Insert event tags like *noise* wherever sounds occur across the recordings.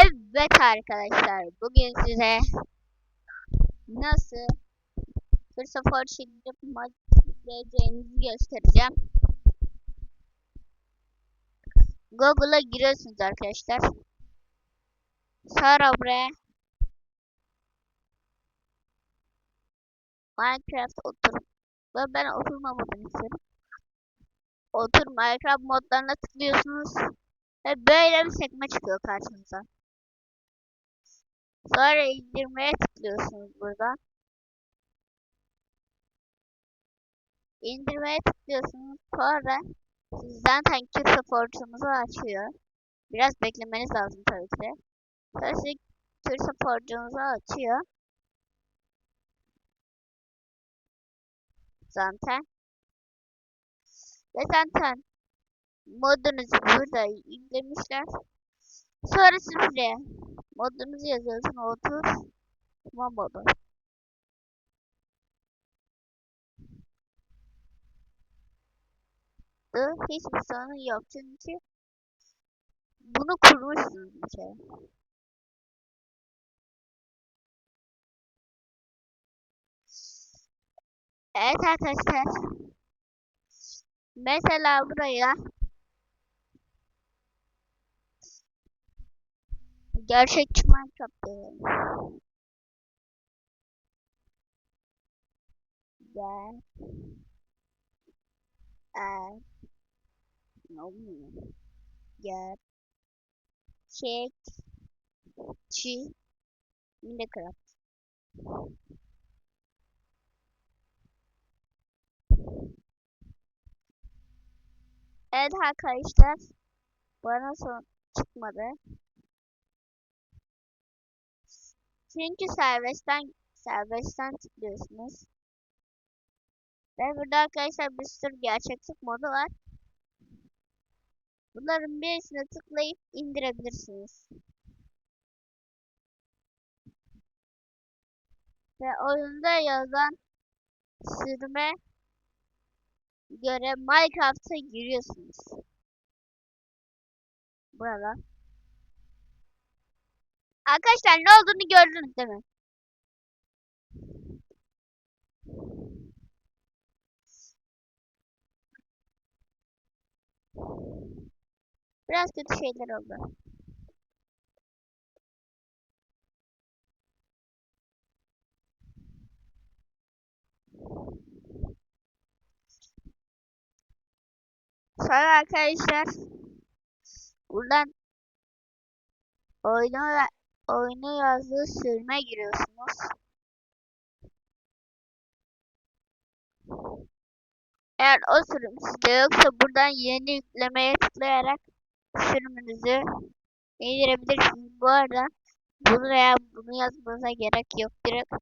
Evet arkadaşlar bugün size nasıl Fırsafor şiddet yükleyeceğinizi göstereceğim. Google'a giriyorsunuz arkadaşlar. Sonra buraya Minecraft otur. Ve ben oturma modunu istiyorum. Otur Minecraft modlarına tıklıyorsunuz. Ve böyle bir sekme çıkıyor karşınıza. Sonra indirmeye tıklıyorsunuz burada. İndirmeye tıklıyorsunuz. Sonra siz zaten Kürse Fortune'unuzu açıyor. Biraz beklemeniz lazım tabii ki. Sonra siz Kürse Fortune'unuzu açıyor. Zaten. Ve zaten modunuzu burada yüklemişler. Sonra buraya modunuzu yazıyorsun 30 modu. Hiçbir sorun yok çünkü bunu kurmuşsunuz bir kere. Evet arkadaşlar. Mesela buraya gerçekçi Minecraft diyelim. Gel. Eğer ne olmuyor? Gel. Çek. Çi. Minecraft. Evet arkadaşlar. Bana son çıkmadı. Çünkü serbestten serbestten tıklıyorsunuz. Ve burada arkadaşlar bir sürü gerçeklik modu var. Bunların birisine tıklayıp indirebilirsiniz. Ve oyunda yazan sürme göre Minecraft'a giriyorsunuz. Burada. Arkadaşlar ne olduğunu gördünüz değil mi? Biraz kötü şeyler oldu. Sonra arkadaşlar buradan oyunu oyunu yazdığı sürüme giriyorsunuz. Eğer o sürüm sizde yoksa buradan yeni yüklemeye tıklayarak sürümünüzü indirebilirsiniz. Bu arada bunu veya bunu yazmanıza gerek yok. Direkt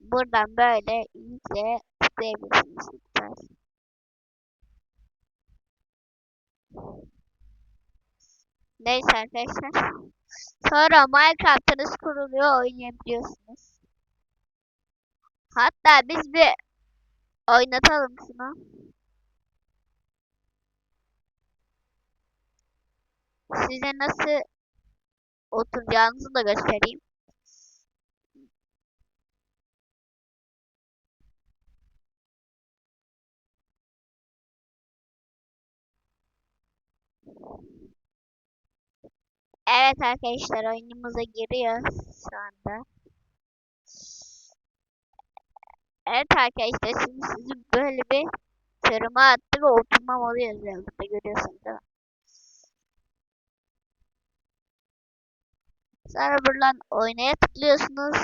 buradan böyle yükle tıklayabilirsiniz. Lütfen. Neyse arkadaşlar. Sonra Minecraft'ınız kuruluyor oynayabiliyorsunuz. Hatta biz bir oynatalım şunu. Size nasıl oturacağınızı da göstereyim. Evet arkadaşlar oyunumuza giriyor şu anda. Evet arkadaşlar şimdi sizi böyle bir sürüme attı ve oturma modu yazıyor burada görüyorsunuz değil mi? Sonra buradan oynaya tıklıyorsunuz.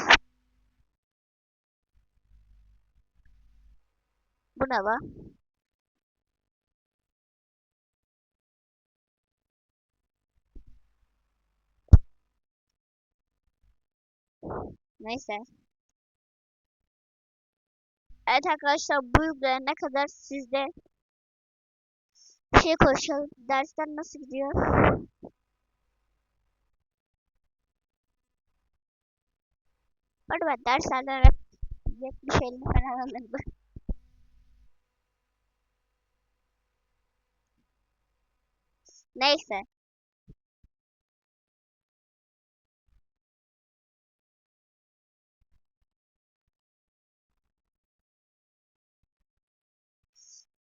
Bu ne lan? Neyse. Evet arkadaşlar bu ne kadar sizde şey konuşalım. Dersler nasıl gidiyor? Arada ben derslerden hep 70-50 falan alırdım. Neyse.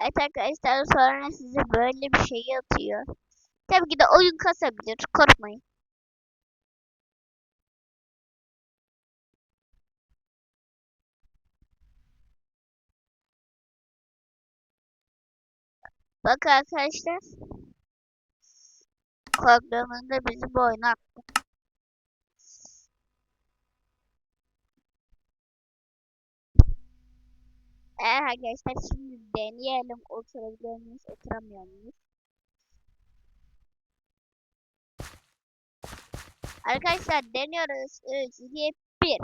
Evet arkadaşlar sonra size böyle bir şey atıyor. Tabii ki de oyun kasabilir. Korkmayın. Bak arkadaşlar. Korktuğumuzda bizi bu oyuna attı. Evet arkadaşlar şimdi deneyelim oturabiliyor muyuz oturamıyor muyuz? Arkadaşlar deniyoruz 3 2 1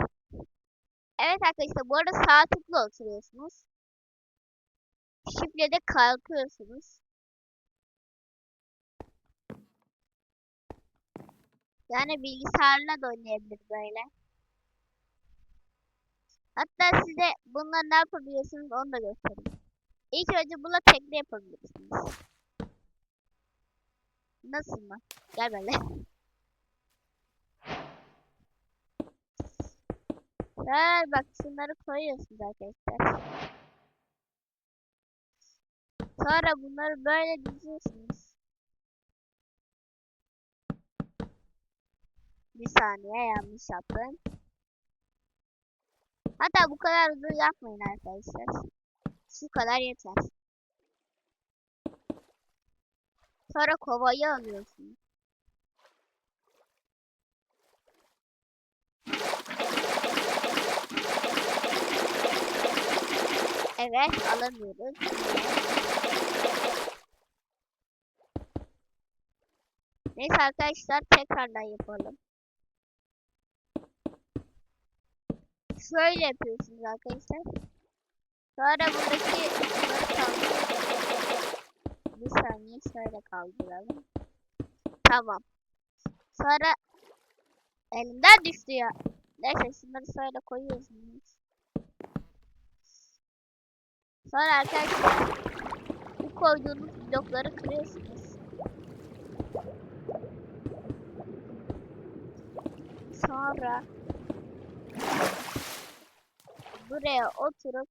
Evet arkadaşlar bu arada sağ tıkla oturuyorsunuz. Şifrede kalkıyorsunuz. Yani bilgisayarla da oynayabilir böyle. Hatta size bunlar ne yapabiliyorsunuz onu da göstereyim. İlk önce bununla tekne yapabilirsiniz. Nasıl mı? Gel böyle. Ha, bak şunları koyuyorsunuz arkadaşlar. Sonra bunları böyle diziyorsunuz. Bir saniye yanlış yaptım. Hatta bu kadar hızlı yapmayın arkadaşlar. Şu kadar yeter. Sonra kovayı alıyorsunuz. Evet alamıyoruz. Neyse arkadaşlar tekrardan yapalım. Şöyle yapıyorsunuz arkadaşlar. Sonra buradaki Bir saniye şöyle kaldıralım. Tamam. Sonra elimden düştü ya. Neyse şunları şöyle koyuyorsunuz. Sonra arkadaşlar bu koyduğunuz blokları kırıyorsunuz. Sonra buraya oturup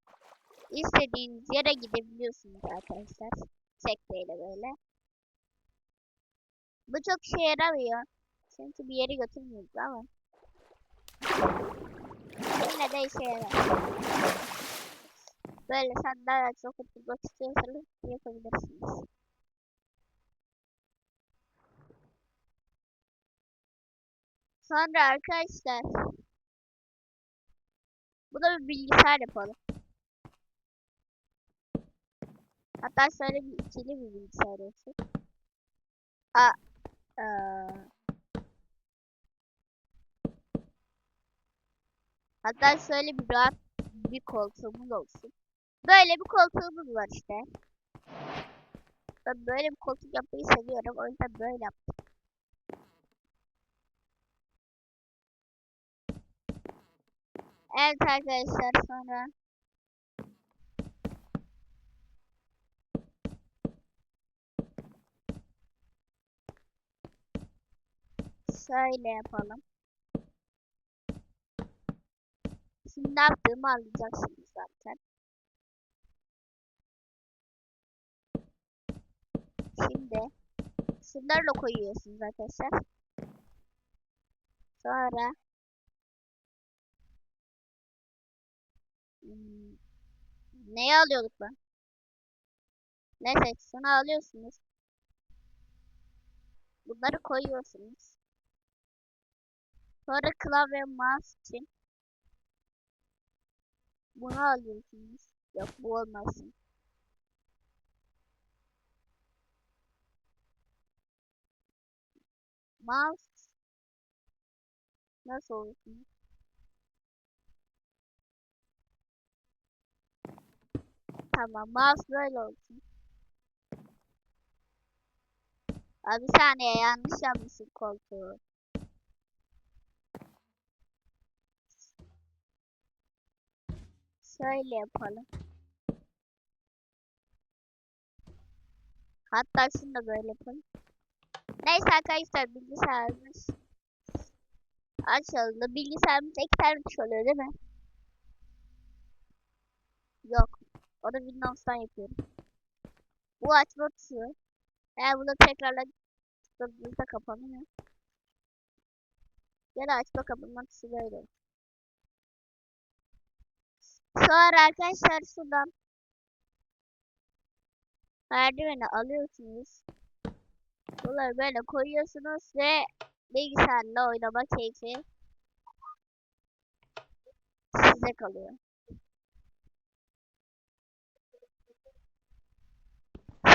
istediğiniz yere gidebiliyorsunuz arkadaşlar. Tekneyle böyle. Bu çok işe yaramıyor. Çünkü bir yere götürmüyoruz ama. Yine de işe yarar. Böyle sandalye çok oturmak istiyorsanız yapabilirsiniz. Sonra arkadaşlar bu da bir bilgisayar yapalım. Hatta şöyle bir ikili bir bilgisayar olsun. A eee, Hatta şöyle bir rahat bir koltuğumuz olsun. Böyle bir koltuğumuz var işte. Ben böyle bir koltuk yapmayı seviyorum. O yüzden böyle yaptım. Evet arkadaşlar sonra şöyle yapalım. Şimdi ne yaptığımı anlayacaksınız zaten. Şimdi şunlarla koyuyorsunuz arkadaşlar. Sonra hmm, neyi alıyorduk lan? Neyse şunu alıyorsunuz. Bunları koyuyorsunuz. Sonra klavye mouse için bunu alıyorsunuz. Yok bu olmasın. Mouse nasıl olsun? Tamam mouse böyle olsun. Abi bir saniye yanlış yapmışsın koltuğu. Şöyle yapalım. Hatta şunu da böyle yapalım. Neyse arkadaşlar bilgisayarımız açıldı. Bilgisayarımız tuş oluyor değil mi? Yok. O da Windows'tan yapıyorum. Bu açma tuşu. Eğer bunu tekrarla tıkladığınızda kapanıyor. Ya da açma kapatma tuşu böyle. Sonra arkadaşlar şuradan merdiveni alıyorsunuz. Bunları böyle koyuyorsunuz ve bilgisayarla oynama keyfi size kalıyor.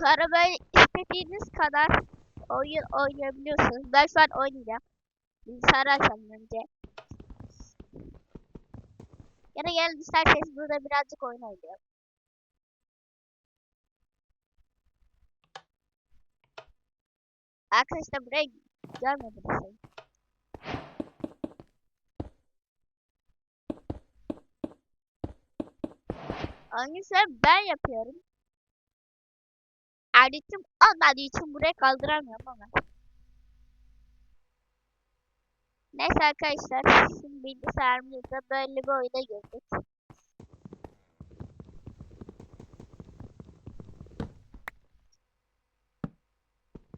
Böyle istediğiniz kadar oyun oynayabiliyorsunuz. Ben şu an oynayacağım. Bilgisayarı açalım önce. Ya da gelin isterseniz burada birazcık oyun oynayalım. Arkadaşlar buraya sanırım. Arkadaşlar ben yapıyorum. Adetim olmadığı için buraya kaldıramıyorum ama. Neyse arkadaşlar şimdi bilgisayarımızda böyle bir oyuna girdik.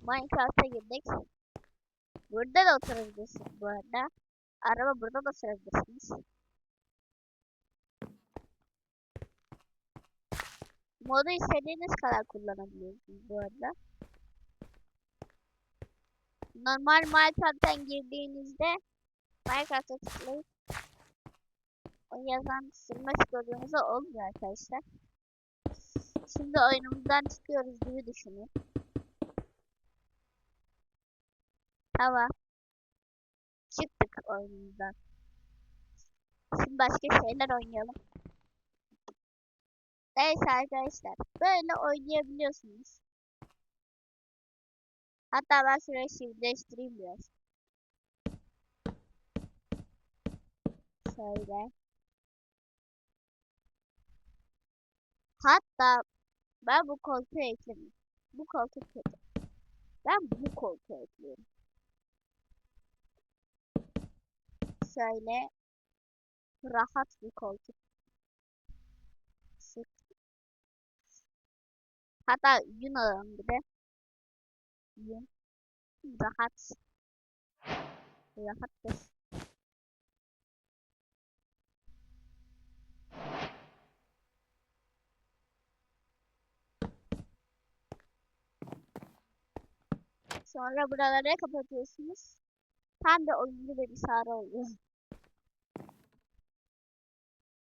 Minecraft'a girdik. Burada da oturabilirsiniz bu arada. Araba burada da sürebilirsiniz. Modu istediğiniz kadar kullanabiliyorsunuz bu arada. Normal Minecraft'tan girdiğinizde Minecraft'a tıklayıp o yazan sürme sıkıldığınızda olmuyor arkadaşlar. Şimdi oyunumuzdan çıkıyoruz gibi düşünün. Tamam. Çıktık oyunumuzdan. Şimdi başka şeyler oynayalım. Neyse arkadaşlar. Böyle oynayabiliyorsunuz. Hatta ben şurayı biraz. Şöyle. Hatta ben bu koltuğu ekledim. Bu koltuk kötü. Ben bu koltuğu ekliyorum. Şöyle rahat bir koltuk. Hatta yün alalım bir de. Yün. Rahat. Rahattır. Sonra buraları kapatıyorsunuz. Tam da oyuncu bilgisayarı oluyor.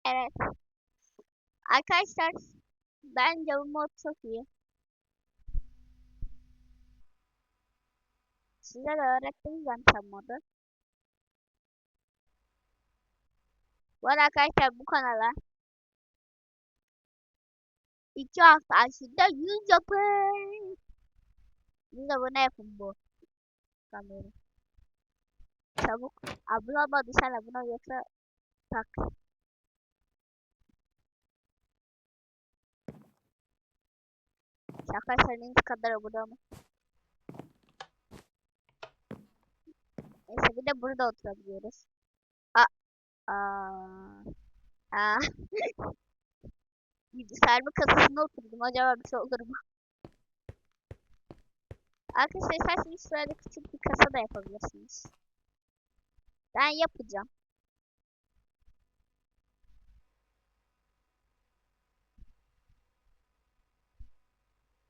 Evet. Arkadaşlar bence bu mod çok iyi. Size de öğrettim zaten modu. Bu arada arkadaşlar bu kanala iki hafta aslında 100 yapın. 100 abone yapın bu kamerayı. Çabuk. Abone olmadıysan abone ol yoksa tak. Şaka senin kadar abone olma. Neyse bir de burada oturabiliyoruz. Aa. Aa. Aa. *laughs* Bilgisayarımın kasasında oturdum. Acaba bir şey olur mu? Arkadaşlar isterseniz şöyle küçük bir kasa da yapabilirsiniz. Ben yapacağım.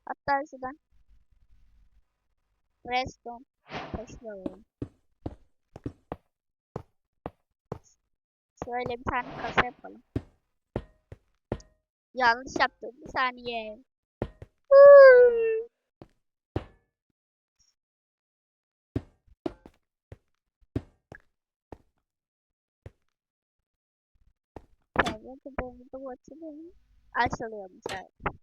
Hatta şuradan redstone taşlı alalım. Şöyle bir tane kasa yapalım. Yanlış yaptım. Bir saniye. Evet, bu bu açılıyor. Açılıyormuş evet.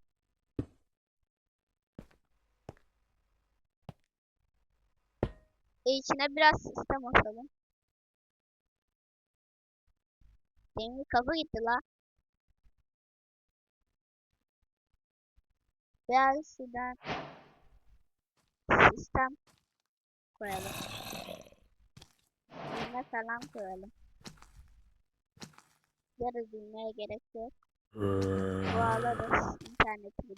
E, içine biraz sistem atalım. Demir kapı gitti la. Biraz şuradan sistem koyalım. Düğme falan koyalım. Yarı düğmeye gerek yok. Bağlarız interneti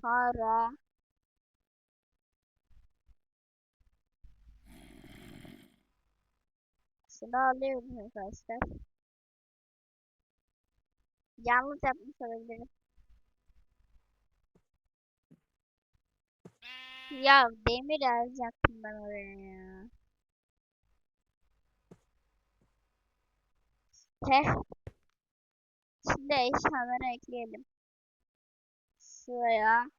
Sonra şunu alıyorum arkadaşlar. Yalnız yapmış olabilirim. Ya demir yazacaktım ben oraya ya. Heh. Şimdi eşyaları ekleyelim. Şuraya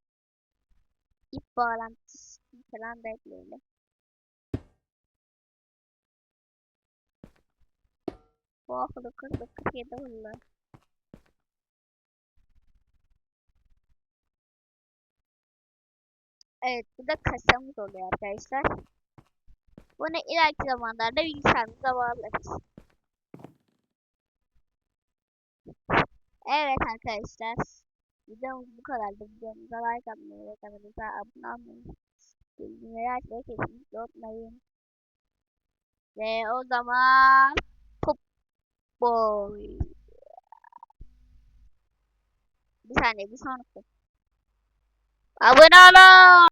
ip bağlantısı falan da ekleyelim. Bu 40 47 oldu. Evet bu da kasamız oluyor arkadaşlar. Bunu ileriki zamanlarda bilgisayarımıza bağlarız. Evet arkadaşlar. Videomuz bu kadardı. Videomuza like atmayı ve kanalımıza abone olmayı. Bildirimleri açmayı kesinlikle unutmayın. Ve o zaman Pop Boy. Bir saniye bir sonraki. Abone olun.